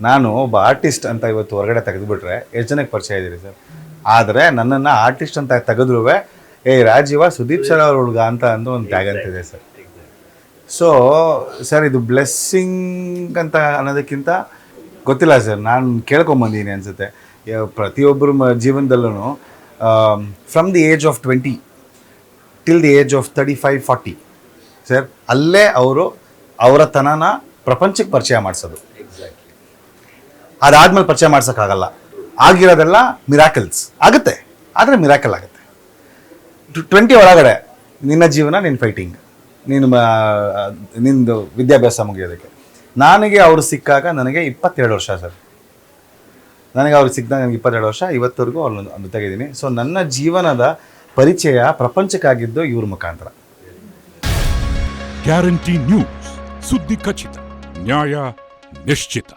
ನಾನು ಒಬ್ಬ ಆರ್ಟಿಸ್ಟ್ ಅಂತ ಇವತ್ತು ಹೊರಗಡೆ ತೆಗೆದುಬಿಟ್ರೆ ಎಷ್ಟು ಜನಕ್ಕೆ ಪರಿಚಯ ಇದ್ದೀರಿ ಸರ್? ಆದರೆ ನನ್ನನ್ನು ಆರ್ಟಿಸ್ಟ್ ಅಂತ ತೆಗೆದ್ರೂ ಏ ರಾಜೀವ, ಸುದೀಪ್ ಸರ್ ಅವ್ರ ಹುಡುಗ ಅಂತ ಅಂದು ಒಂದು ಟ್ಯಾಗ್ ಅಂತಿದೆ ಸರ್. ಸೊ ಸರ್, ಇದು ಬ್ಲೆಸ್ಸಿಂಗ್ ಅಂತ ಅನ್ನೋದಕ್ಕಿಂತ ಗೊತ್ತಿಲ್ಲ ಸರ್, ನಾನು ಕೇಳ್ಕೊಂಬಂದೀನಿ ಅನಿಸುತ್ತೆ. ಪ್ರತಿಯೊಬ್ಬರ ಜೀವನದಲ್ಲೂ from the age of twenty till the age of thirty five forty sir, ಅಲ್ಲೇ ಅವರು ಅವರ ತನನ ಪ್ರಪಂಚಕ್ಕೆ ಪರಿಚಯ ಮಾಡಿಸೋದು. ಅದಾದ್ಮೇಲೆ ಪರಿಚಯ ಮಾಡ್ಸೋಕ್ಕಾಗಲ್ಲ. ಆಗಿರೋದೆಲ್ಲ ಮಿರಾಕಲ್ಸ್ ಆಗುತ್ತೆ. ಆದರೆ ಮಿರಾಕಲ್ ಆಗುತ್ತೆ. ಟ್ವೆಂಟಿ ಒಳಗಡೆ ನಿನ್ನ ಜೀವನ ನಿನ್ನ ಫೈಟಿಂಗ್ ನೀನು ನಿಂದು ವಿದ್ಯಾಭ್ಯಾಸ ಮುಗಿಯೋದಕ್ಕೆ. ನನಗೆ ಅವರು ಸಿಕ್ಕಾಗ ನನಗೆ ಇಪ್ಪತ್ತೆರಡು ವರ್ಷ ಸರ್. ನನಗೆ ಅವ್ರಿಗೆ ಸಿಕ್ಕಿದಾಗ ನನಗೆ ಇಪ್ಪತ್ತೆರಡು ವರ್ಷ, ಇವತ್ತವರೆಗೂ ಅವ್ರನ್ನ ಜೊತೆಗಿದ್ದೀನಿ ಸೊ ನನ್ನ ಜೀವನದ ಪರಿಚಯ ಪ್ರಪಂಚಕ್ಕಾಗಿದ್ದು ಇವ್ರ ಮುಖಾಂತರ. ಗ್ಯಾರಂಟಿ ನ್ಯೂಸ್ ಸುದ್ದಿ ಖಚಿತ. ನ್ಯಾಯ ನಿಶ್ಚಿತ.